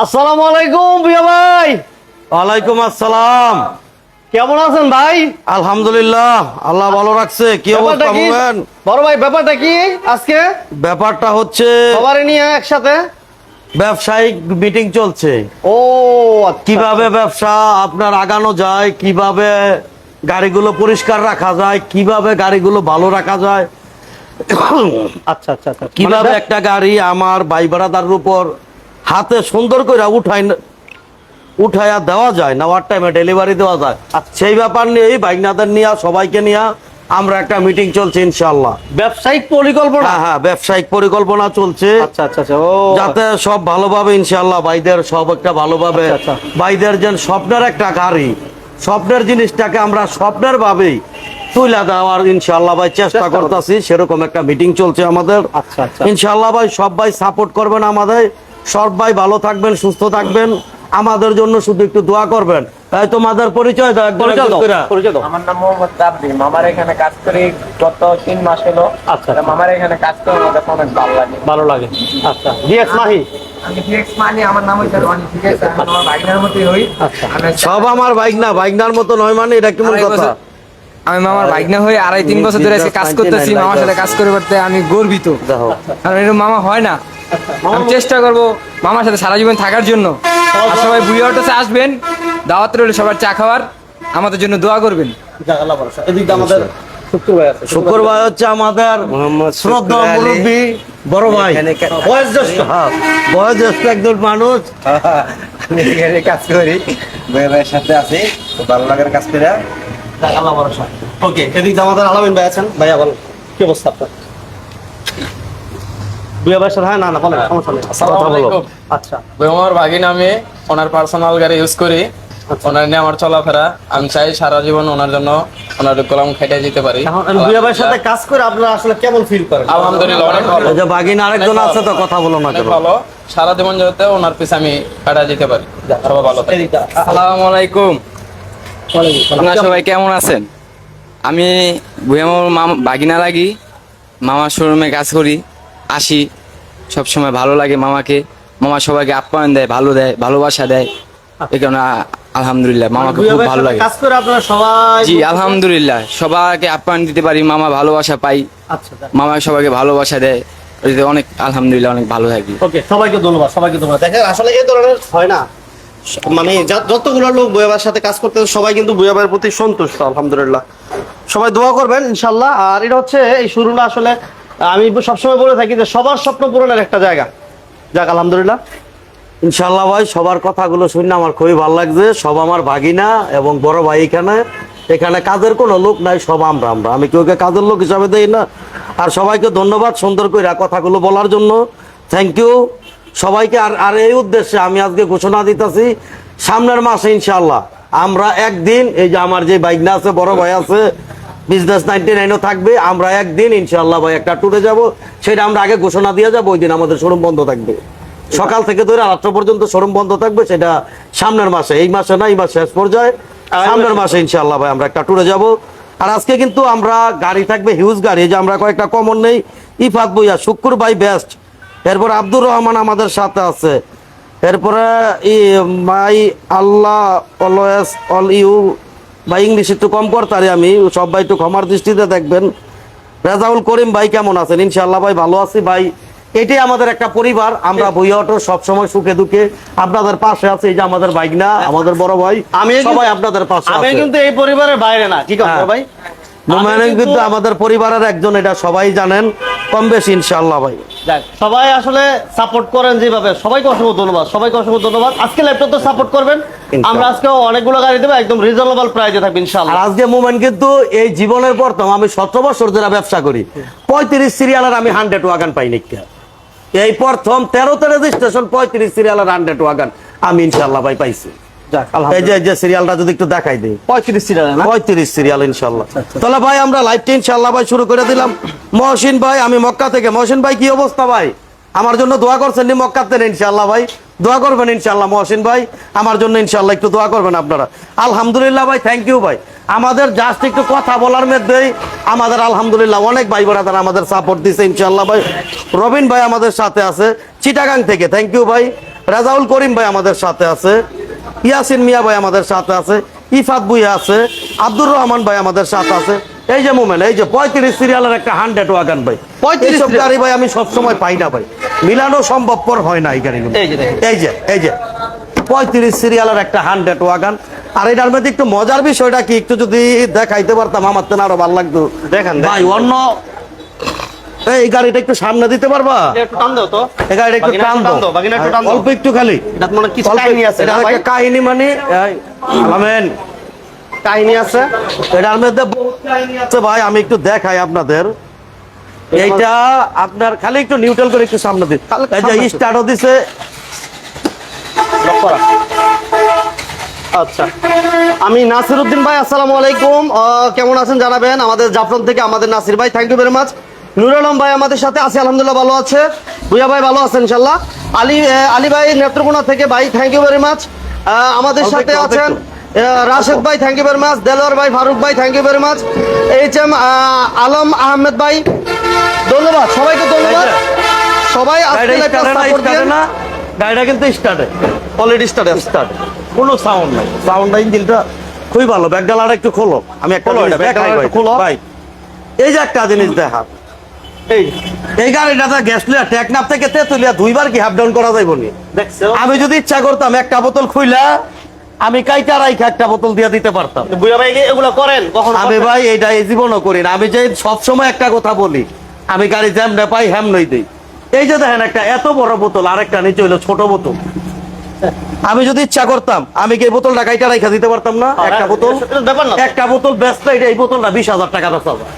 আসসালামু আলাইকুম প্রিয় ভাই। ওয়ালাইকুম আসসালাম। কেমন আছেন ভাই? আলহামদুলিল্লাহ আল্লাহ ভালো রাখছে। কি অবস্থা বড় ভাই ব্যাপারটা কি আজকে? ব্যাপারটা হচ্ছে সবারই নিয়ে একসাথে? ব্যবসায়িক মিটিং চলছে। ও আচ্ছা। কীভাবে ব্যবসা আপনার আগানো যায় কীভাবে গাড়িগুলো পরিষ্কার রাখা যায় কীভাবে গাড়িগুলো ভালো রাখা যায়। আচ্ছা আচ্ছা আচ্ছা। কীভাবে মানে একটা গাড়ি আমার ভাই ভাড়াদারের উপর হাতে সুন্দর করে উঠাই উঠাইয়া দেওয়া যায় নেওয়ার টাইমে ডেলিভারি দেওয়া যায়। আর সেই ব্যাপার নিয়েই বাইকনাদের নিয়ে সবাইকে নিয়ে আমরা একটা মিটিং চলছে ইনশাল্লাহ ব্যবসায়িক পরিকল্পনা? হ্যাঁ হ্যাঁ ব্যবসায়িক পরিকল্পনা চলছে। আচ্ছা আচ্ছা আচ্ছা ও। যাতে সব ভালোভাবে ইনশাল্লাহ ভাইদের সব একটা ভালোভাবে আচ্ছা, আচ্ছা। ভাইদের যেন স্বপ্নের একটা গাড়ি স্বপ্নের জিনিসটাকে আমরা স্বপ্নের ভাবেই তুলে দেওয়ার ইনশাল্লাহ ভাই চেষ্টা করতেছি। সেরকম একটা মিটিং চলছে আমাদের। আচ্ছা, আচ্ছা। ইনশাল্লাহ ভাই সব ভাই সাপোর্ট করবেন আমাদের। সব ভাই ভালো থাকবেন সুস্থ থাকবেন। আমাদের জন্য শুধু একটু দোয়া করবেন। তাই তোমাদের পরিচয় দাও পরিচয় দাও পরিচয় দাও। আমার নাম মোহাম্মদ তাবরি মামার এখানে কাজ করি গত তিন মাস হলো। আচ্ছা। তা মামার এখানে কাজ করে আমার অনেক ভালো লাগে। ভালো লাগে। আচ্ছা ডিএক্স মাহি। মানে আমার আমার আচ্ছা। আমি সব আমার বাইক না বাইকনার মতো নয় মানে এটা কেমন কথা? আমি মামার বাইক না হয়ে আড়াই তিন বছর ধরে কাজ করতেছি মামার সাথে কাজ করে করতে আমি গর্বিত। কারণ এরকম মামা হয় না। আমি চেষ্টা করব মামার সাথে সারা জীবন থাকার জন্য। আর সবাই বুড়ি অটোসে আসবেন। দাওয়াত রইল সবার চা খাওয়ার। আমাদের জন্য দোয়া করবেন। আমাদের শুক্র ভাই শুক্রবার হচ্ছে আমাদের শ্রদ্ধা মুরব্বী বড় ভাই। বয়স জ্যেষ্ঠ হ্যাঁ। বয়স একজন মানুষ। আমি এখানে কাজ করি। ভাইয়ের সাথে আছি। ভালো লাগার কাজ করে। যাক আল্লাহ ভরসা। ওকে এদিকে আমাদের আলামিন ভাই আছেন? ভাইয়া বলেন কি অবস্থা আপনার? দুই ভাইয়ের হ্যাঁ না না বলেন সমস্যা নেই। কথা বলো। আচ্ছা। আমার ভাগিন আমি ওনার পার্সোনাল গাড়ি ইউজ করি। ওনার নিয়ে আমার চলাফেরা। আমি চাই সারা জীবন ওনার জন্য ওনার কলম খেটে যেতে পারি। সাথে কাজ করে আপনারা আসলে কেমন ফিল করেন? আলহামদুলিল্লাহ অনেক ভালো। যে বাগিন আরেকজন আছে তো কথা বলো না ভালো। সারা জীবন যাতে ওনার পিছে আমি কাটা যেতে পারি। ভালো থাকে আসসালামু আলাইকুম। আপনারা সবাই কেমন আছেন? আমি ভুয়ামোর মামা বাগিনা লাগি মামার শোরুমে কাজ করি আসি। সব সময় ভালো লাগে মামাকে। মামা সবাইকে আপ্যায়ন দেয় ভালো দেয় ভালোবাসা দেয়। এই কারণে আলহামদুলিল্লাহ মামাকে খুব ভালো লাগে। কাজ করে আপনারা সবাই জি আলহামদুলিল্লাহ সবাইকে আপ্যায়ন দিতে পারি মামা ভালোবাসা পাই। আচ্ছা মামা সবাইকে ভালোবাসা দেয়। অনেক আলহামদুলিল্লাহ অনেক ভালো থাকি। ওকে সবাইকে ধন্যবাদ সবাইকে ধন্যবাদ। দেখেন আসলে এই ধরনের হয় না। মানে যতগুলো লোক বইয়াবার সাথে কাজ করতে সবাই কিন্তু বইয়াবার প্রতি সন্তুষ্ট, আলহামদুলিল্লাহ। সবাই দোয়া করবেন ইনশাল্লাহ আর এটা হচ্ছে, এই শুরুটা আসলে, আমি সবসময় বলে থাকি যে সবার স্বপ্ন পূরণের একটা জায়গা। যাক, আলহামদুলিল্লাহ। ইনশাল্লাহ ভাই, সবার কথাগুলো শুনে আমার খুবই ভালো লাগছে। সব আমার ভাগিনা এবং বড় ভাই এখানে। এখানে কাজের কোনো লোক নাই, সব আমরা আমরা। আমি কেউকে কাজের লোক হিসাবে দেই না। আর সবাইকে ধন্যবাদ সুন্দর করে কথাগুলো বলার জন্য। থ্যাংক ইউ সবাইকে আর আর এই উদ্দেশ্যে আমি আজকে ঘোষণা দিতেছি সামনের মাসে ইনশাল্লাহ আমরা একদিন এই যে আমার যে বাইক না আছে বড় ভাই আছে বিজনেস নাইনটি নাইনও থাকবে আমরা একদিন ইনশাল্লাহ ভাই একটা ট্যুরে যাব সেটা আমরা আগে ঘোষণা দিয়ে যাব ওই দিন আমাদের শোরুম বন্ধ থাকবে। সকাল থেকে ধরে রাত্র পর্যন্ত শোরুম বন্ধ থাকবে সেটা সামনের মাসে এই মাসে না এই মাসে শেষ পর্যায়ে। সামনের মাসে ইনশাল্লাহ ভাই আমরা একটা ট্যুরে যাব। আর আজকে কিন্তু আমরা গাড়ি থাকবে হিউজ গাড়ি এই যে আমরা কয়েকটা কমন নেই ইফাত বইয়া শুক্র ভাই বেস্ট এরপর আব্দুর রহমান আমাদের সাথে আছে। এরপরে ই মাই আল্লাহ অলওয়েজ অল ইউ বা ইংলিশ একটু কম করতারি আমি সব ভাই একটু ক্ষমার দৃষ্টিতে দেখবেন। রেজাউল করিম ভাই কেমন আছেন? ইনশাআল্লাহ ভাই ভালো আছি। ভাই এটাই আমাদের একটা পরিবার। আমরা বইয়া অটো সবসময় সুখে দুঃখে। আপনাদের পাশে আছে এই যে আমাদের বাইক না আমাদের বড় ভাই। আমি সবাই আপনাদের পাশে আমি কিন্তু এই পরিবারের বাইরে না। কি কথা হ্যাঁ। ভাই? মোমেন আমি কিন্তু আমাদের পরিবারের একজন এটা সবাই জানেন কম বেশি ইনশাআল্লাহ ভাই। সবাই আসলে সাপোর্ট করেন যেভাবে। সবাইকে অসংখ্য ধন্যবাদ সবাইকে অসংখ্য ধন্যবাদ। আজকে ল্যাপটপ তো সাপোর্ট করবেন। আমরা আজকে অনেকগুলো গাড়ি দেবো একদম রিজনেবল প্রাইসে থাকবে ইনশাআল্লাহ। আজকে মোমেন কিন্তু এই জীবনের প্রথম আমি সতেরো বছর ধরে ব্যবসা করি। পঁয়ত্রিশ সিরিয়ালের আমি হান্ড্রেড ওয়াগান পাই নাকি এই প্রথম তেরোতে রেজিস্ট্রেশন পঁয়ত্রিশ সিরিয়ালের হান্ড্রেড ওয়াগান আমি ইনশাল্লাহ ভাই পাইছি। এই যে যে সিরিয়ালটা যদি একটু দেখাই দিই। পঁয়ত্রিশ সিটার পঁয়ত্রিশ সিরিয়াল ইনশাল্লাহ আচ্ছা, তাহলে ভাই আমরা লাইভটা ইনশাল্লাহ ভাই শুরু করে দিলাম। মহসিন ভাই আমি মক্কা থেকে। মহসিন ভাই কি অবস্থা ভাই? আমার জন্য দোয়া করছেন নি মক্কাতে ইনশাল্লাহ ভাই। দোয়া করবেন ইনশাল্লাহ মহসিন ভাই। আমার জন্য ইনশাল্লাহ একটু দোয়া করবেন আপনারা। আলহামদুলিল্লাহ ভাই থ্যাংক ইউ ভাই। আমাদের জাস্ট একটু কথা বলার মধ্যেই আমাদের আলহামদুলিল্লাহ অনেক ভাই বোনাদের আমাদের সাপোর্ট দিছে ইনশাল্লাহ ভাই। রবিন ভাই আমাদের সাথে আছে চিটাগাং থেকে। থ্যাংক ইউ ভাই। রাজাউল করিম ভাই আমাদের সাথে আছে। ইয়াসিন মিয়া ভাই আমাদের সাথে আছে ইফাত বুইয়া আছে আব্দুর রহমান ভাই আমাদের সাথে আছে। এই যে মোমেন্ট এই যে পঁয়ত্রিশ সিরিয়ালের একটা হান্ড্রেড ওয়াগান ভাই। 35 এইসব serial। গাড়ি ভাই আমি সবসময় পাই না ভাই। মিলানো সম্ভবপর হয় না এই গাড়িগুলো। এই যে এই যে পঁয়ত্রিশ সিরিয়ালের একটা হান্ড্রেড ওয়াগান আর এটার মধ্যে একটু মজার বিষয়টা কি একটু যদি দেখাইতে পারতাম আমার তো আরও ভালো লাগতো। দেখান। ভাই অন্য এই গাড়িটা একটু সামনে দিতে পারবা? একটু টান দাও তো। এই গাড়িটা একটু টান দাও দাও, বাগিনা একটু টান দাও। অল্প একটু খালি। এটা মনে কাহিনী আছে এটা ভাই? একটা কাহিনী মানে আমেন। কাহিনী আছে? এটার মধ্যে বহুত কাহিনী আছে ভাই আমি একটু দেখাই আপনাদের। এইটা আপনার খালি একটু নিউট্রাল করে একটু সামনে দিন। এই যে স্টার্টও দিছে। আচ্ছা। আমি নাসির উদ্দিন ভাই আসসালামু আলাইকুম। কেমন আছেন জানাবেন? আমাদের জাফলন থেকে আমাদের নাসির ভাই thank you very much Nur Alam ভাই আমাদের সাথে আছে আলহামদুলিল্লাহ ভালো আছে। ভুয়া ভাই ভালো আছেন ইনশাল্লাহ আলী আলী ভাই নেত্রকোনা থেকে ভাই থ্যাংক ইউ ভেরি মাচ আমাদের সাথে আছেন রাশেদ ভাই thank you very much Delwar ভাই ফারুক ভাই thank you very much H M Alam Ahmed ভাই ধন্যবাদ সবাইকে ধন্যবাদ। সবাই গাড়িটা কিন্তু স্টার্টে অলরেডি স্টার্ট আছে স্টার্ট কোনো সাউন্ড নাই। সাউন্ড ইঞ্জিনটা খুবই ভালো। ব্যাকডালাটা একটু খোলো। আমি একটা খোলো। ভাই এই যে একটা জিনিস দেখা। এই এই গ্যাস লিয়া টেকনাফ থেকে তেতুলিয়া দুইবার কি হাফ ডাউন করা যাইব নি? আমি যদি ইচ্ছা করতাম একটা বোতল খুইলা আমি কাইটা রাইখা একটা বোতল দিয়ে দিতে পারতাম। বুয়া ভাই এগুলো করেন কখন আমি ভাই এইটা এই জীবনও করি না। আমি যে সবসময় একটা কথা বলি আমি গাড়ি জ্যাম না পাই হ্যাম নই দিই। এই যে দেখেন একটা এত বড় বোতল আর একটা নিচে হইল ছোট বোতল। আমি যদি ইচ্ছা করতাম আমি কি এই বোতলটা কাইটা রাইখা দিতে পারতাম না? একটা বোতল এটা। একটা বোতল ব্যস্ত এটা এই বোতলটা বিশ হাজার টাকা বেচা যায়।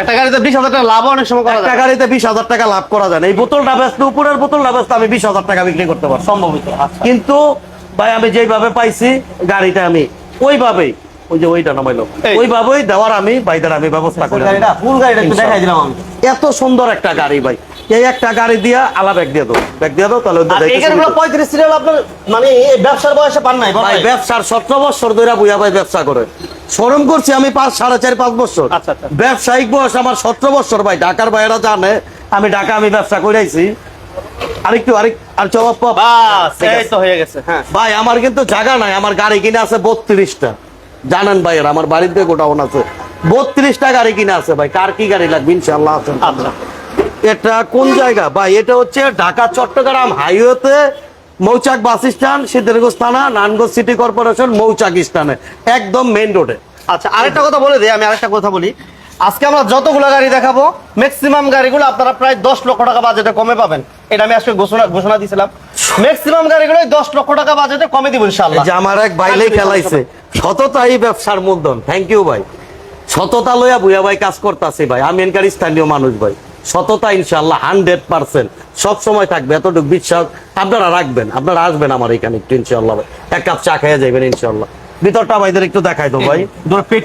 একটা গাড়িতে বিশ হাজার টাকা লাভ অনেক সময় একটা গাড়িতে বিশ হাজার টাকা লাভ করা যায় না। এই বোতলটা ব্যস্ত উপরের বোতলটা ব্যস্ত আমি বিশ হাজার টাকা বিক্রি করতে পারব। সম্ভবিত আচ্ছা। কিন্তু ভাই আমি যেইভাবে পাইছি গাড়িটা আমি ওইভাবেই ওই যে ওইটা নামাইলো। ওইভাবেই দেওয়ার আমি বাইদার আমি ব্যবস্থা করে ফুল গাড়িটা একটু দেখাই দিলাম এত সুন্দর একটা গাড়ি ভাই। এই একটা গাড়ি দিয়া আলা ব্যাগ দিয়ে দাও। ব্যাগ দিয়ে দাও তাহলে সিরিয়াল আপনার মানে ব্যবসার বয়সে পান নাই ভাই। ব্যবসার সতেরো বছর ধরে বুয়া ভাই ব্যবসা করে। শোরুম করছি আমি পাঁচ সাড়ে চার পাঁচ বছর। আচ্ছা, আচ্ছা। ব্যবসায়িক বয়স আমার সতেরো বছর ভাই ঢাকার বাইরে জানে আমি ঢাকা আমি ব্যবসা করেছি আরেকটু আরেক আর জবাব হয়ে গেছে ভাই আমার কিন্তু জায়গা নাই আমার গাড়ি কিনে আছে বত্রিশটা। জানেন ভাই আমার বাড়িতে গোটাউন আছে। বত্রিশটা গাড়ি কিনে আছে ভাই কার কি গাড়ি লাগবে ইনশাল্লাহ আছে। আচ্ছা। এটা কোন জায়গা? ভাই এটা হচ্ছে ঢাকা চট্টগ্রাম হাইওয়েতে মৌচাক বাস স্ট্যান্ড সিদ্ধিরগঞ্জ থানা নানগঞ্জ সিটি কর্পোরেশন মৌচাক স্ট্যান্ডে একদম মেইন রোডে আচ্ছা আরেকটা কথা বলে দিই আমি আরেকটা কথা বলি। আজকে আমরা যতগুলো গাড়ি দেখাবো ম্যাক্সিমাম গাড়িগুলো আপনারা প্রায় দশ লক্ষ টাকা বাজেটে কমে পাবেন। এটা আমি আজকে ঘোষণা ঘোষণা দিয়েছিলাম ম্যাক্সিমাম গাড়িগুলো দশ লক্ষ টাকা বাজেটে কমে দিব ইনশাল্লাহ যে আমার এক বাইলেই খেলাইছে সততাই ব্যবসার মূলধন। থ্যাংক ইউ ভাই। সততা লইয়া বুয়া ভাই কাজ করতেছি ভাই। আমি এনকার স্থানীয় মানুষ ভাই। সততা ইনশাল্লাহ হান্ড্রেড পার্সেন্ট। সব সময় থাকবে এতটুকু বিশ্বাস আপনারা রাখবেন আপনারা আসবেন আমার এখানে একটু ইনশাল্লাহ এক কাপ চা খেয়ে যাবেন ইনশাল্লাহ ভিতরটা ভাইদের একটু দেখাই তো ভাই।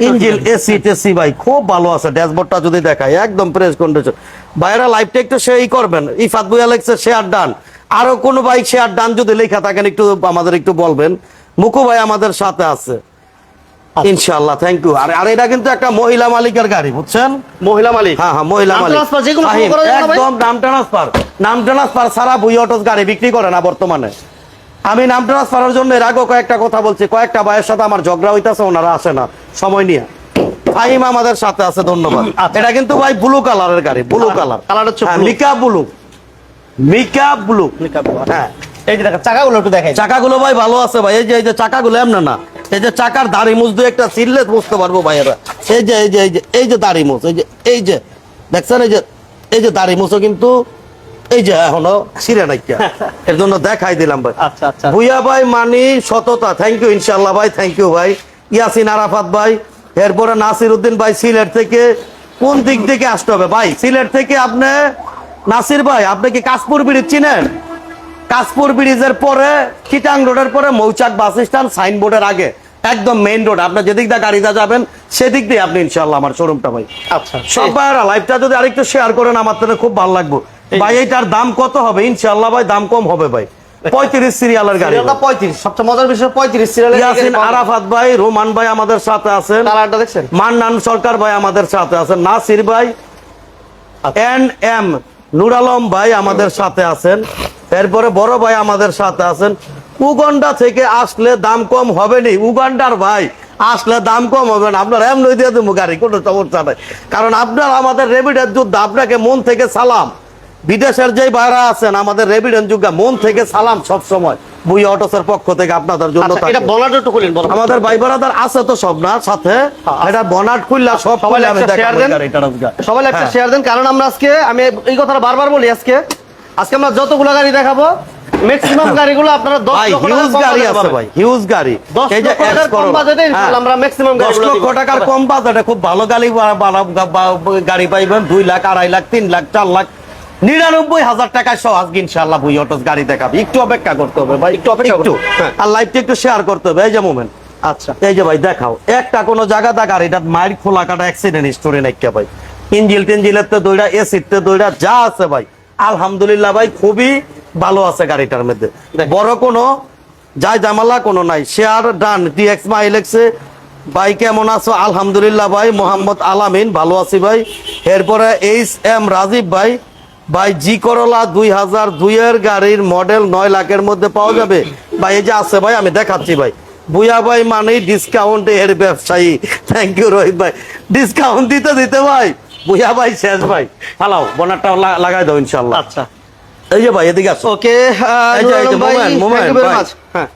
ইঞ্জিন এসি টেসি ভাই খুব ভালো আছে ড্যাশবোর্ডটা যদি দেখায় একদম প্রেস কন্ডিশন ভাইরা লাইভটা একটু সেই করবেন ইফাত বুয়া লেগছে শেয়ার ডান আরও কোনো বাইক শেয়ার ডান যদি লেখা থাকেন একটু আমাদের একটু বলবেন। মুকু ভাই আমাদের সাথে আছে। ইনশাআল্লাহ থ্যাংক ইউ আর আর এটা কিন্তু একটা মহিলা মালিকের গাড়ি বুঝছেন? মহিলা মালিক? হ্যাঁ হ্যাঁ মহিলা মালিক। ভাই? একদম নাম ট্রান্সফার নাম ট্রান্সফার সারা বুই অটোস গাড়ি বিক্রি করে না বর্তমানে। আমি নাম ট্রান্সফারের জন্য এর আগেও কয়েকটা কথা বলছি। কয়েকটা ভাইয়ের সাথে আমার ঝগড়া হইতাছে ওনারা আসে না। সময় নিয়ে। ফাহিম আমাদের সাথে আছে ধন্যবাদ। আচ্ছা। এটা কিন্তু ভাই ব্লু কালারের গাড়ি ব্লু কালার কালার হচ্ছে blue। Mica blue mica blue হ্যাঁ। এই যে দেখেন চাকাগুলো একটু দেখাই। চাকাগুলো ভাই ভালো আছে ভাই। এই যে এই যে চাকাগুলো এমন না। এই যে চাকার দাড়ি মুজ দিয়ে একটা সিললে বুঝতে পারব ভাইয়েরা। এই যে এই যে এই যে এই যে দাড়ি মুজ এই যে এই যে দেখছেন এই যে এই যে দাড়ি মুছও কিন্তু এই যে এখনও ছিঁড়ে নাইকা এর জন্য দেখাই দিলাম ভাই। আচ্ছা আচ্ছা। ভুইয়া ভাই মানি সততা থ্যাংক ইউ ইনশাল্লাহ ভাই থ্যাংক ইউ ভাই। ইয়াসিন আরাফাত ভাই এরপরে নাসির উদ্দিন ভাই সিলেট থেকে কোন দিক থেকে আসতে হবে? ভাই সিলেট থেকে আপনি নাসির ভাই আপনি কি কাশপুর ব্রিজ চিনেন? কাশপুর ব্রিজের পরে চিটাং রোডের পরে মৌচাক বাস স্ট্যান্ড সাইনবোর্ডের আগে। একদম মেইন রোড আপনি যেদিক দিয়ে গাড়িটা যাবেন সেদিক দিয়ে আপনি ইনশাল্লাহ আমার শোরুমটা ভাই। আচ্ছা সবাই লাইভটা যদি আরেকটু শেয়ার করেন আমার তো খুব ভালো লাগবে। ভাই এইটার দাম কত হবে? ইনশাল্লাহ ভাই দাম কম হবে ভাই। পঁয়ত্রিশ সিরিয়ালের গাড়ি পঁয়ত্রিশ সবচেয়ে মজার বিষয় পঁয়ত্রিশ সিরিয়াল ইয়াসিন আরাফাত ভাই রোমান ভাই আমাদের সাথে আছেন। দেখছেন? মান্নান সরকার ভাই আমাদের সাথে আছেন। নাসির ভাই এন এম নুর আলম ভাই আমাদের সাথে আছেন। এরপরে বড় ভাই আমাদের সাথে আছেন। উগান্ডা থেকে আসলে দাম কম হবে নি উগান্ডার ভাই আসলে দাম কম হবে না। আপনার এমনি দিয়ে দেবো গাড়ি কোনো সমস্যা নাই। কারণ আপনার আমাদের রেবিডের যুদ্ধ আপনাকে মন থেকে সালাম। বিদেশের যে বাইরা আছেন আমাদের রেবিডেন্ট যুগে মন থেকে সালাম সব সময় বুই অটোসের পক্ষ থেকে আপনাদের জন্য আচ্ছা, এটা বলার একটু খুলেন আমাদের ভাই বারাদার আছে তো সব না সাথে? এটা বনাট খুললা সব সবাই একটা share দেন। সবাই একটা হ্যাঁ। শেয়ার দেন কারণ আমরা আজকে আমি এই কথাটা বারবার বলি আজকে। আজকে আমরা যতগুলো গাড়ি দেখাবো ম্যাক্সিমাম গাড়িগুলো আপনারা 10 লক্ষ হিউজ গাড়ি আছে ভাই হিউজ গাড়ি। এই যে কম বাজেটে হ্যাঁ। ইনশাআল্লাহ আমরা ম্যাক্সিমাম 10 লক্ষ টাকার কম বাজেটে খুব ভালো গাড়ি গাড়ি পাইবেন। দুই লাখ আড়াই লাখ তিন লাখ চার লাখ নিরানব্বই হাজার সহ আজকে ইনশাল্লাহ বুই অটোস গাড়ি দেখাবি। একটু অপেক্ষা করতে হবে ভাই। একটু অপেক্ষা হবে। হ্যাঁ। আর লাইভটা একটু শেয়ার করতে হবে। এই যে মোমেন্ট আচ্ছা। এই যে ভাই দেখাও। একটা কোনো জায়গা দা গাড়িটা মায়ের খোলা কাটা অ্যাক্সিডেন্ট স্টোরি নাইকা ভাই। ইঞ্জিল টিঞ্জিলের তো দইটা এসিতে দইটা যা আছে ভাই। আলহামদুলিল্লাহ ভাই খুবই ভালো আছে গাড়িটার মধ্যে। বড় কোনো যাই জামালা কোনো নাই। শেয়ার ডান ডিএক্স মাইলেক্সে ভাই, কেমন আছো? আলহামদুলিল্লাহ ভাই, মোহাম্মদ আলামিন, ভালো আছি ভাই। এরপরে এইচ এম রাজীব ভাই ভাই জি করলা দুই হাজার দুইয়ের গাড়ির মডেল নয় লাখের মধ্যে পাওয়া যাবে? ভাই, এই যে আছে ভাই, আমি দেখাচ্ছি ভাই। বুয়া ভাই মানে ডিসকাউন্ট এর ব্যবসায়ী। থ্যাংক ইউ রোহিত ভাই। ডিসকাউন্ট দিতে দিতে ভাই। বুয়া ভাই, শেষ ভাই। হালাও বনারটা লাগাই দাও ইনশাল্লাহ আচ্ছা। এই যে ভাই এদিকে আসো। ওকে এই যে, এই যে, moment, moment, ভাই। হ্যাঁ।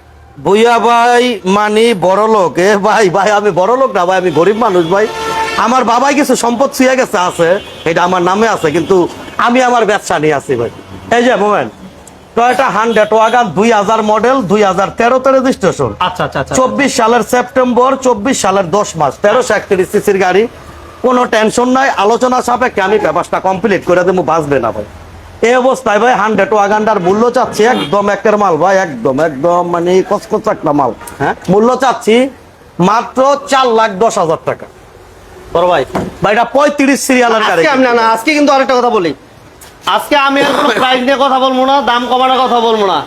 বুইয়া ভাই মানি বড় লোক। এ ভাই ভাই আমি বড় লোক না ভাই আমি গরিব মানুষ ভাই। আমার বাবাই কিছু সম্পদ ছুঁয়ে গেছে আছে। এটা আমার নামে আছে কিন্তু আমি আমার ব্যবসা নিয়ে আছি ভাই। এই যে মোমেন্ট টয়টা হান্ড্রেড ওয়াগান দুই হাজার মডেল দুই হাজার তেরোতে রেজিস্ট্রেশন আচ্ছা আচ্ছা আচ্ছা। চব্বিশ সালের সেপ্টেম্বর চব্বিশ সালের দশ মাস তেরোশো একত্রিশ সিসির গাড়ি। কোনো টেনশন নাই আলোচনা সাপেক্ষে আমি পেপারটা কমপ্লিট করে দেবো বাঁচবে না ভাই। এই অবস্থায় ভাই হান্ড্রেড ওয়াগানটার মূল্য চাচ্ছি একদম একের মাল ভাই একদম একদম মানে কচকচ একটা মাল হ্যাঁ? মূল্য চাচ্ছি মাত্র চার লাখ দশ হাজার টাকা। বড় ভাই ভাই এটা পঁয়ত্রিশ সিরিয়ালের গাড়ি আজকে আমি না না আজকে কিন্তু আরেকটা কথা বলি। আজকে আমি আর কোনো প্রাইস নিয়ে কথা বলব না দাম কমানোর কথা বলব না।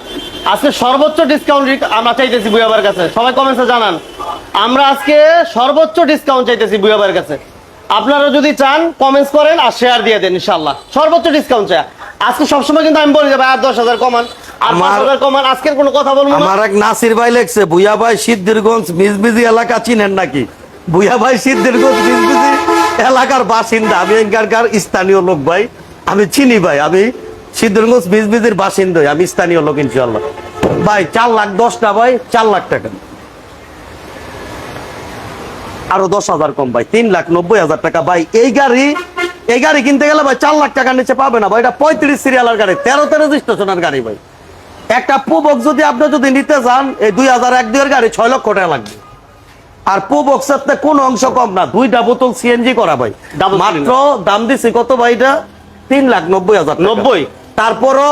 আজকে সর্বোচ্চ ডিসকাউন্ট আমরা চাইতেছি বুয়াবার কাছে। সবাই কমেন্টসে জানান। আমরা আজকে সর্বোচ্চ ডিসকাউন্ট চাইতেছি বুয়াবার কাছে। আপনারা যদি চান কমেন্টস করেন আর শেয়ার দিয়ে দেন ইনশাল্লাহ সর্বোচ্চ ডিসকাউন্ট চাই। আজকে সবসময় কিন্তু আমি বলি যাবে আর দশ হাজার কমান আর পাঁচ হাজার কমান আজকের কোনো কথা বলব না। আমার এক নাসির ভাই লেখছে বুয়া ভাই সিদ্ধিরগঞ্জ মিজমিজি এলাকা চিনেন নাকি? বুয়া ভাই সিদ্ধিরগঞ্জ মিজমিজি এলাকার বাসিন্দা আমি এখানকার স্থানীয় লোক ভাই। আমি চিনি ভাই আমি সিদ্ধিরগঞ্জ মিজমিজির বাসিন্দা আমি স্থানীয় লোক ইনশাল্লাহ ভাই চার লাখ দশটা ভাই চার লাখ টাকা। আরও দশ হাজার কম ভাই তিন লাখ নব্বই হাজার টাকা। ভাই এই গাড়ি এই গাড়ি কিনতে গেলে ভাই চার লাখ টাকার নিচে পাবে না ভাই এটা পঁয়ত্রিশ সিরিয়ালের গাড়ি তেরোতে রেজিস্ট্রেশনের গাড়ি ভাই। একটা পুবক যদি আপনি যদি নিতে চান এই দুই হাজার এক দুইয়ের গাড়ি ছয় লক্ষ টাকা লাগবে। আর পুবক্সের থেকে কোনো অংশ কম না দুইটা বোতল সিএনজি করা ভাই। মাত্র দাম দিছি কত ভাই এটা? তিন লাখ নব্বই হাজার নব্বই? তারপরও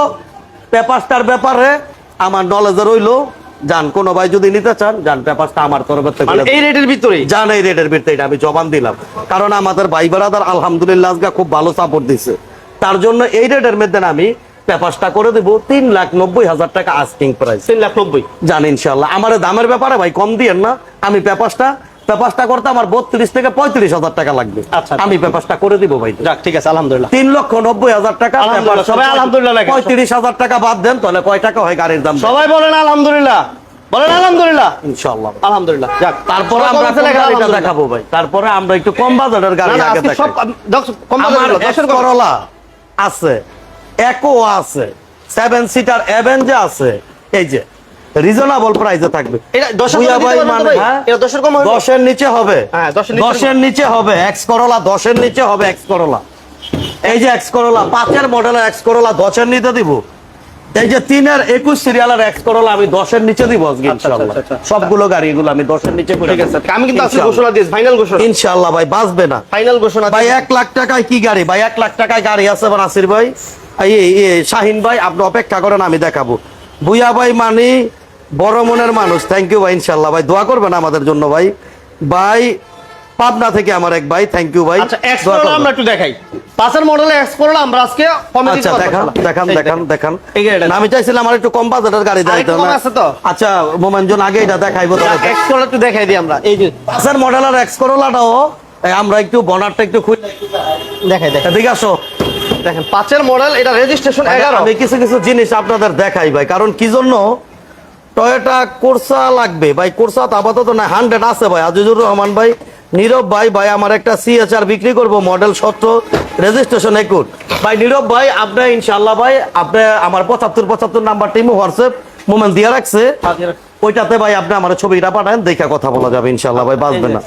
পেপারটার ব্যাপারে আমার নলেজে রইল যান কোনো ভাই যদি নিতে চান যান পেপারটা আমার তরফ থেকে মানে এই রেটের ভিতরেই? যান এই রেটের ভিতরে এটা আমি জবান দিলাম। কারণ আমাদের ভাই বেড়াদার আলহামদুলিল্লাহ আজকে খুব ভালো সাপোর্ট দিছে। তার জন্য এই রেটের মধ্যে আমি পেপারটা করে দেবো তিন লাখ নব্বই হাজার টাকা আস্কিং প্রাইস তিন লাখ নব্বই? জান ইনশাল্লাহ আমার দামের ব্যাপারে ভাই কম দিয়েন না। আমি পেপারটা পেপারটা করতে আমার বত্রিশ থেকে পঁয়ত্রিশ হাজার টাকা লাগবে। আচ্ছা। আমি পেপারটা করে দিব ভাই। যাক ঠিক আছে আলহামদুলিল্লাহ। তিন লক্ষ নব্বই হাজার টাকা সবাই আলহামদুলিল্লাহ পঁয়ত্রিশ হাজার টাকা বাদ দেন তাহলে কয় টাকা হয় গাড়ির দাম? সবাই বলেন আলহামদুলিল্লাহ। বলেন আলহামদুলিল্লাহ। আলহামদুলিল্লাহ যাক। তারপরে আমরা গাড়িটা দেখাবো ভাই? তারপরে আমরা একটু কম বাজারের গাড়ি আগে সব কম। করলা আছে একো আছে সেভেন সিটার অ্যাভেঞ্জা আছে এই যে রিজনেবল প্রাইসে থাকবে। দশের মানে দশের নিচে হবে। হ্যাঁ, দশের নিচে হবে। এক্স করলা দশের নিচে হবে এক্স করলা এই যে এক্স করলা পাঁচের মডেলের এক্স করলা দশের নিচে দিব। এই যে তিনের একুশ সিরিয়ালের এক্স করলা আমি দশের নিচে দিব আচ্ছা, আচ্ছা, আচ্ছা। সবগুলো গাড়ি এগুলো আমি দশের নিচে। আমি কিন্তু ইনশাল্লাহ। ঘোষণা দিয়েছি ফাইনাল ঘোষণা। ইনশাল্লাহ ভাই বাঁচবে না। ফাইনাল ঘোষণা ভাই এক লাখ টাকায় কি গাড়ি? ভাই এক লাখ টাকায় গাড়ি আছে নাসির ভাই? শাহিন ভাই আপনি অপেক্ষা করেন আমি দেখাবো। ভুইয়া ভাই মানে বড় মনের মানুষ। থ্যাংক ইউ ভাই ইনশাল্লাহ ভাই দোয়া করবেন আমাদের জন্য ভাই। ভাই পাবনা থেকে আমার এক ভাই। থ্যাংক ইউ ভাই। আচ্ছা। আমরা একটু দেখাই। পাঁচের মডেলে এক্স আমরা আজকে আচ্ছা দেখান দেখান দেখান দেখান। আমি চাইছিলাম আমার একটু কম বাজেটের গাড়ি দেখাইতে কম আছে তো? আচ্ছা মোমেনজন আগে এটা দেখাইবো তাহলে। এক্স করলা একটু দেখাই দিই আমরা। এই যে পাশের এক্স করোলাটাও আমরা একটু বনারটা একটু খুলে দেখাই। দেখাই এদিকে আসো। দেখেন পাঁচের মডেল এটা রেজিস্ট্রেশন এগারো। আমি কিছু কিছু জিনিস আপনাদের দেখাই ভাই। কারণ কি জন্য? টয়োটা কোর্সা লাগবে। ভাই কোর্সা তো আপাতত না হান্ড্রেড আছে ভাই। আজিজুর রহমান ভাই নীরব ভাই ভাই আমার একটা সিএচআর বিক্রি করব মডেল সত্র রেজিস্ট্রেশন একুট ভাই নীরব ভাই আপনি ইনশাল্লাহ ভাই আপনি আমার পঁচাত্তর পঁচাত্তর নাম্বার টিম হোয়াটসঅ্যাপ মোমেন্ট দিয়ে রাখছে। ওইটাতে ভাই আপনি আমার ছবিটা পাঠান দেখে কথা বলা যাবে ইনশাল্লাহ ভাই বাঁচবে না।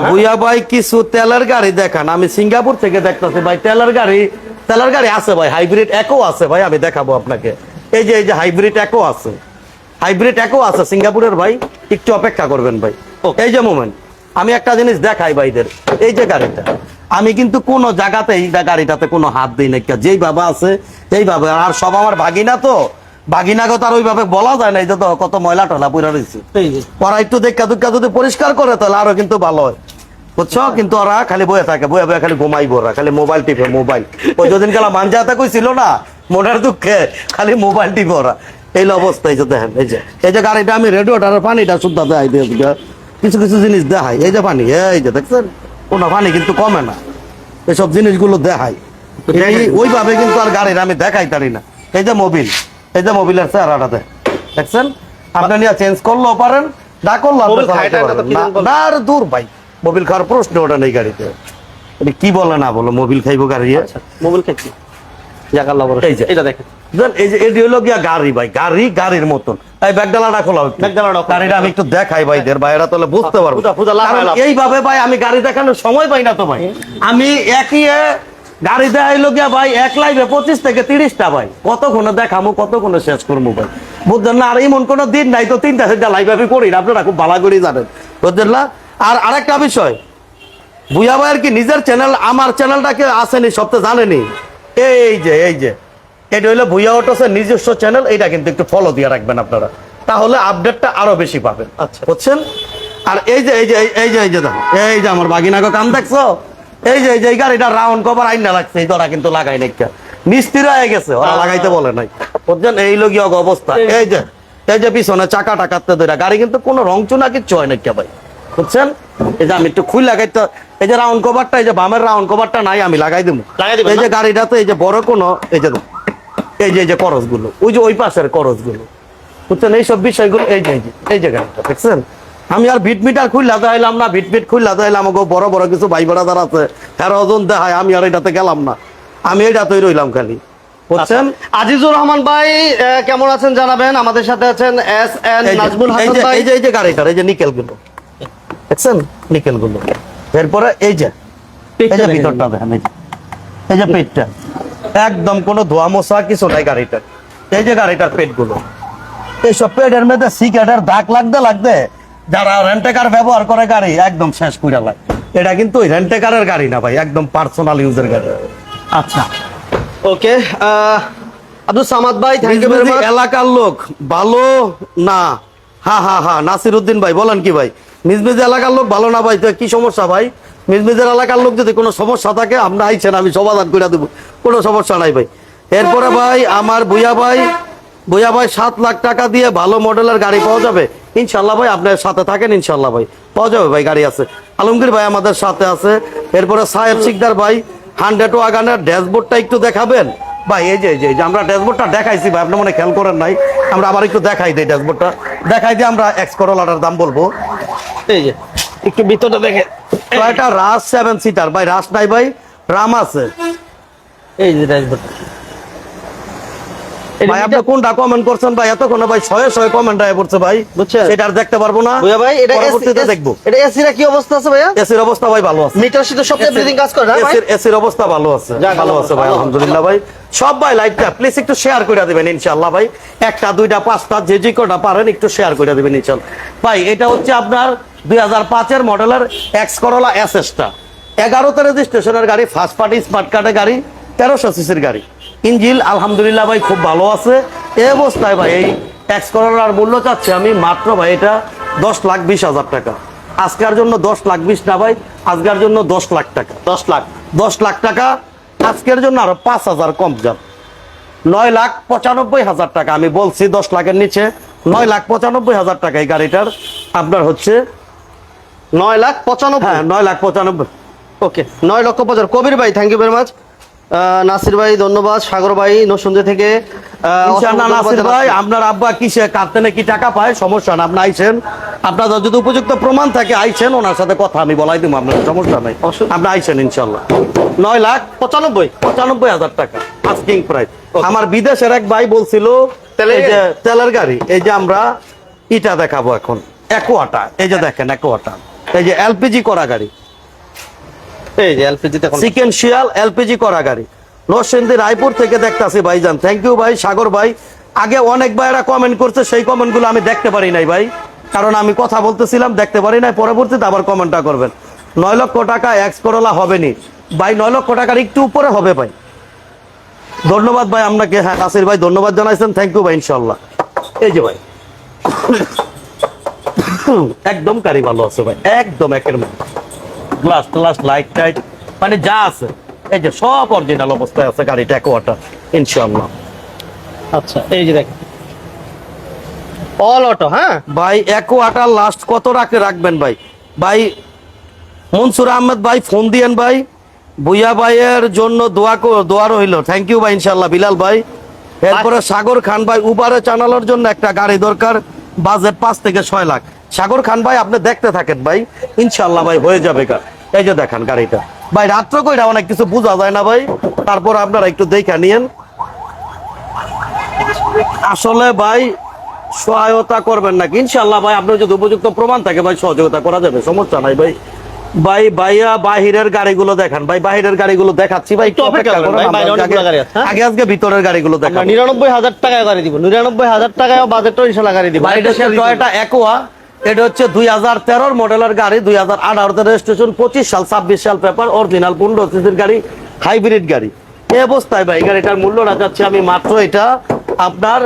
হ্যাঁ? ভুইয়া ভাই কিছু তেলের গাড়ি দেখান। আমি সিঙ্গাপুর থেকে দেখতেছি ভাই তেলের গাড়ি তেলের গাড়ি আছে ভাই হাইব্রিড একও আছে ভাই আমি দেখাবো আপনাকে। এই যে এই যে হাইব্রিড একও আছে। হাইব্রিড একও আছে সিঙ্গাপুরের ভাই একটু অপেক্ষা করবেন ভাই। এই যে মোমেন্ট আমি একটা জিনিস দেখাই ভাইদের এই যে গাড়িটা। আমি কিন্তু কোন জায়গাতে এই গাড়িটাতে কোনো হাত দিই না যেই বাবা আছে এই বাবা আর সব আমার ভাগিনা তো। ভাগিনাকে তো আর ওইভাবে বলা যায় না এই যে তো কত ময়লা টলা পড়ে রয়েছে ওরা একটু দেখা দুঃখা যদি পরিষ্কার করে তাহলে আরও কিন্তু ভালো হয়। বুঝছ? কিন্তু ওরা খালি বয়ে থাকে বয়ে বয়ে খালি ঘুমাইবো ওরা খালি মোবাইল টিপে মোবাইল। ওই যদিন গেলা মানজাতে কইছিল না মনের দুঃখে খালি মোবাইল টিপে ওরা। এই অবস্থা এই যে দেখেন এই যে এই যে গাড়িটা আমি রেডিওটার পানিটা শুদ্ধ দেখাই দিয়ে দিকে। কিছু কিছু জিনিস দেখাই এই যে পানি এই যে দেখছেন? কোনো পানি কিন্তু কমে না। এসব জিনিসগুলো এই ওইভাবে কিন্তু আর গাড়ির আমি দেখাই তারি না। এই যে মোবিল এই যে মোবিলের চেহারাটা দেখ দেখছেন? আপনি নিয়ে চেঞ্জ করলেও পারেন না করলেও মোবিল না আর দূর ভাই মোবিল খাওয়ার প্রশ্ন ওটা নেই গাড়িতে। কি বলে না বলো মোবিল খাইবো গাড়ি মোবাইল খেয়েছি জাগার লবর এই যে। এটা দেখেন। এই যে এটি হলো গিয়া গাড়ি ভাই গাড়ি গাড়ির মতন। এই ব্যাগডালাটা খোলা ব্যাগডালাটা গাড়িটা আমি একটু দেখাই ভাইদের ভাইরা তাহলে বুঝতে পারব। ফুটা- ফুটা লাগাই কারণ লাভ। এইভাবে ভাই আমি গাড়ি দেখানোর সময় পাই না তো ভাই। আমি একই গাড়ি দেখাইলো গিয়া ভাই এক লাইভে পঁচিশ থেকে তিরিশটা ভাই। কতক্ষণে দেখামো কতক্ষণে শেষ করব ভাই? বুঝলেন না আর এমন কোনো দিন নাই তো তিনটা চারটা লাইভ আমি করি না। আপনারা খুব ভালো করে জানেন। বুঝলেন না? আর আরেকটা বিষয় বুয়া ভাইয়ের কি নিজের চ্যানেল আমার চ্যানেলটাকে আসেনি সব তো জানেনি এই যে এই যে। এটা হলো ভুইয়া অটোসের নিজস্ব চ্যানেল এটা কিন্তু একটু ফলো দিয়ে রাখবেন আপনারা। তাহলে আপডেটটা আরও বেশি পাবেন। আচ্ছা। বুঝছেন? আর এই যে এই যে এই- যে এই যে দেখো এই যে আমার বাগিনাকে কাম দেখছ? এই যে এই যে গাড়িটা রাউন্ড কভার আইন লাগছে এই তোরা কিন্তু লাগাই নাই মিস্ত্রি হয়ে গেছে ওরা লাগাইতে বলে নাই। বুঝছেন? এই লগি অবস্থা। এই। যে এই যে পিছনে চাকাটা কাটতে ধরে গাড়ি কিন্তু কোনো রং চুনা কিচ্ছু হয় না ভাই। বুঝছেন এই যে আমি একটু খুই লাগাইতে এই যে রাউন্ড কভারটা এই যে বামের রাউন্ড কভারটা নাই আমি লাগাই দেবো এই যে না? গাড়িটাতে এই যে বড় কোনো এই যে এই যে এই যে করসগুলো ওই যে ওই পাশের করসগুলো বুঝছেন এইসব বিষয়গুলো এই যে এই যে গাড়িটা দেখছেন আমি আর ভিট মিটার খুললা দেখাইলাম না ভিট মিট খুললা দেখাইলাম আমাকে বড় বড় কিছু ভাই বেড়াদার আছে হ্যাঁ ওজন দেখায় আমি আর এটাতে গেলাম না আমি এটাতেই রইলাম খালি বুঝছেন আজিজুর রহমান ভাই কেমন আছেন জানাবেন আমাদের সাথে আছেন এস এন নাজমুল হাসান ভাই এই যে এই যে গাড়িটার এই যে নিকেলগুলো দেখছেন নিকেলগুলো এরপরে এই যে এই যে ভিতরটা দেখেন এই যে পেটটা। একদম কোনো ধোয়া মশা কিছু নাই গাড়িটার। এই যে গাড়িটার পেটগুলো এইসব পেটের মধ্যে সিগারেটের দাগ লাগতে লাগতে যারা রেন্টেকার ব্যবহার করে গাড়ি একদম শেষ করে লাগে। এটা কিন্তু রেন্টেকারের গাড়ি না ভাই একদম পার্সোনাল ইউজের গাড়ি। আচ্ছা। ওকে আব্দুল সামাদ ভাই থ্যাংক ইউ ভেরি মাচ এলাকার লোক ভালো না? হা হা হা নাসির উদ্দিন ভাই বলেন কি ভাই? মিজমিজ এলাকার লোক ভালো না ভাই, তো কি সমস্যা ভাই? মিজমিজের এলাকার লোক যদি কোনো সমস্যা থাকে আপনি আইছেন, আমি সমাধান করে দেবো। কোনো সমস্যা নাই ভাই। এরপরে ভাই, আমার বুয়া ভাই বুয়া ভাই সাত লাখ টাকা দিয়ে ভালো মডেলের গাড়ি পাওয়া যাবে। ইনশাল্লাহ ভাই, আপনার সাথে থাকেন ইনশাল্লাহ ভাই। পাওয়া যাবে ভাই, গাড়ি আছে। আলমগীর ভাই আমাদের সাথে আছে। এরপরে সাহেব শিকদার ভাই, হান্ড্রেড ওয়াগানের ড্যাশবোর্ডটা একটু দেখাবেন। ভাই এই যে যে আমরা ড্যাশবোর্ডটা দেখাইছি ভাই আপনি মনে খেয়াল করেন নাই। আমরা আবার একটু দেখাই দিই ড্যাশবোর্ডটা দেখাই দিয়ে আমরা এক্স করোলাটার দাম বলব। এই যে একটু ভিতরটা দেখে। তো এটা রাস সেভেন সিটার ভাই রাস নাই ভাই রাম আছে। এই যে ড্যাশবোর্ড ভাই আপনি কোনটা কমেন্ট করছেন ভাই? এতক্ষণ ভাই শয়ে শয়ে কমেন্ট আয় পড়ছে ভাই। বুঝছেন? সেটা আর দেখতে পারব না। ভাইয়া ভাই এটা পরবর্তীতে দেখব। এটা এসিরা কি অবস্থা আছে ভাইয়া? এসির অবস্থা ভাই ভালো আছে। মিটার সিটে সব এভরিথিং কাজ করে না ভাই? এসির এসির অবস্থা ভালো আছে। ভালো আছে ভাই আলহামদুলিল্লাহ ভাই। সব ভাই লাইভটা প্লিজ একটু শেয়ার করে দেবেন ইনশাআল্লাহ ভাই। একটা দুইটা পাঁচটা যে যে কটা পারেন একটু শেয়ার করে দিবেন ইনশাআল্লাহ। ভাই এটা হচ্ছে আপনার দুই হাজার পাঁচের মডেলের এক্স করোলা এসএসটা এগারোতে রেজিস্ট্রেশনের গাড়ি ফার্স্ট পার্টি স্মার্ট কার্ডের গাড়ি তেরোশো সিসির গাড়ি। ইঞ্জিল আলহামদুলিল্লাহ ভাই খুব ভালো আছে। এই অবস্থায় ভাই এই এক্স করোলার মূল্য চাচ্ছে আমি মাত্র ভাই এটা দশ লাখ বিশ হাজার টাকা। আজকের জন্য দশ লাখ বিশ না ভাই আজকের জন্য দশ লাখ টাকা। দশ লাখ। দশ লাখ টাকা আজকের জন্য আরও পাঁচ হাজার কম যান। নয় লাখ পঁচানব্বই হাজার টাকা আমি বলছি দশ লাখের নিচে। নয় লাখ পঁচানব্বই হাজার টাকা এই গাড়িটার। আপনার হচ্ছে নয় লাখ পঁচানব্বই। হ্যাঁ নয় লাখ পঁচানব্বই। ওকে নয় লক্ষ পঁচানব্বই। কবির ভাই thank you very much Nasir ভাই ধন্যবাদ। সাগর ভাই নসুন্দে থেকে নাসির ভাই আপনার আব্বা কিসে কাটতে নাকি টাকা পায় সমস্যা না আপনি আইছেন। আপনাদের যদি উপযুক্ত প্রমাণ থাকে আইছেন ওনার সাথে কথা আমি বলাই দিব আপনার সমস্যা নাই। আপনি আইছেন ইনশাল্লাহ নয় লাখ পঁচানব্বই পঁচানব্বই হাজার টাকা আস্কিং প্রাইস আমার বিদেশের এক ভাই বলছিল তেলের তেলের গাড়ি এই যে আমরা ইটা দেখাবো এখন একোয়াটা এই যে দেখেন একোয়াটা এই যে এলপিজি করা গাড়ি। এই চিকেন শিয়াল এলপিজি করা গাড়ি। নরসিংদী, রায়পুর থেকে দেখতাছি ভাইজান। থ্যাংক ইউ ভাই, সাগর ভাই। আগে অনেক ভাইরা কমেন্ট করছে, সেই কমেন্টগুলো আমি দেখতে পারি নাই ভাই। কারণ আমি কথা বলতেছিলাম, দেখতে পারি নাই। পরবর্তীতে আবার কমেন্টটা করবেন। নয় লক্ষ টাকা এক্স করোলা হবে নি ভাই, নয় লক্ষ টাকার একটু উপরে হবে ভাই। ধন্যবাদ ভাই আপনাকে। হ্যাঁ নাসির ভাই, ধন্যবাদ জানাইছেন। থ্যাংক ইউ ভাই ইনশাল্লাহ এই যে ভাই। একদম গাড়ি ভালো আছে ভাই। একদম একের মধ্যে। গ্লাস ট্লাস লাইট টাইট মানে যা আছে এই যে সব অরিজিনাল অবস্থায় আছে গাড়িটা একোয়াটা ইনশাআল্লাহ। আচ্ছা এই যে দেখেন। অল অটো হ্যাঁ? ভাই একোয়াটা লাস্ট কত রাখে রাখবেন ভাই? ভাই মনসুর আহমেদ ভাই ফোন দিয়েন ভাই। বুইয়া ভাইয়ের জন্য দোয়া দোয়া রইল। থ্যাংক ইউ ভাই ইনশাল্লাহ বিলাল ভাই। এরপরে সাগর খান ভাই উবারে চালানোর জন্য একটা গাড়ি দরকার বাজেট পাঁচ থেকে ছয় লাখ। সাগর খান ভাই আপনি দেখতে থাকেন ভাই ইনশাল্লাহ ভাই হয়ে যাবে গা। এই যে দেখেন গাড়িটা। ভাই রাত্র কইরা অনেক কিছু বোঝা যায় না ভাই। তারপর আপনারা একটু দেখে নিয়েন। আসলে ভাই সহায়তা করবেন না ইনশাল্লাহ ভাই আপনার যদি উপযুক্ত প্রমাণ থাকে ভাই সহযোগিতা করা যাবে। সমস্যা নাই ভাই। ভাই ভাইয়া বাহিরের গাড়িগুলো দেখান। ভাই বাহিরের গাড়িগুলো দেখাচ্ছি ভাই। একটু অপেক্ষা করেন ভাই, বাইরে অনেকগুলো আগে- গাড়ি আছে, হ্যাঁ? আগে আজকে ভিতরের গাড়িগুলো দেখান নিরানব্বই হাজার টাকায় গাড়ি দিব। নিরানব্বই হাজার টাকায় বাজেটও ইনশাল্লাহ গাড়ি দিব। ভাই এটা একোয়া এটা হচ্ছে দুই হাজার তেরোর মডেলের গাড়ি, দুই হাজার আঠারোতে রেজিস্ট্রেশন পঁচিশ সাল, ছাব্বিশ সাল পেপার অরিজিনাল পনেরো সিসির গাড়ি হাইব্রিড গাড়ি। এই অবস্থায় ভাই গাড়িটার মূল্য রাখাচ্ছি আমি মাত্র এটা আপনার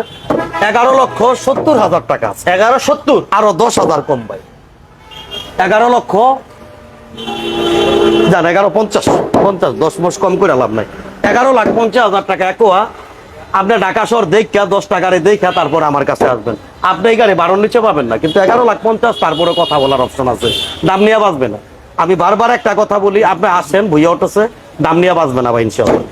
এগারো লক্ষ সত্তর হাজার টাকা। এগারো সত্তর, আরও দশ হাজার কম ভাই। এগারো লক্ষ, জান, এগারো পঞ্চাশ পঞ্চাশ, দশ মাস কম করে লাভ নাই। এগারো লাখ পঞ্চাশ হাজার টাকা, একোয়া। আপনি ঢাকা শহর দেখা দশ টাকারে দেখা তারপর আমার কাছে আসবেন। আপনি এখানে বারোর নিচে পাবেন না, কিন্তু এগারো লাখ পঞ্চাশ তারপরে কথা বলার অপশন আছে। দাম নিয়ে বাঁচবে না। আমি বারবার একটা কথা বলি, আপনি আসেন, ভুইয়া উঠেছে, দাম নিয়ে বাঁচবে না ভাই, ইনশাল্লাহ।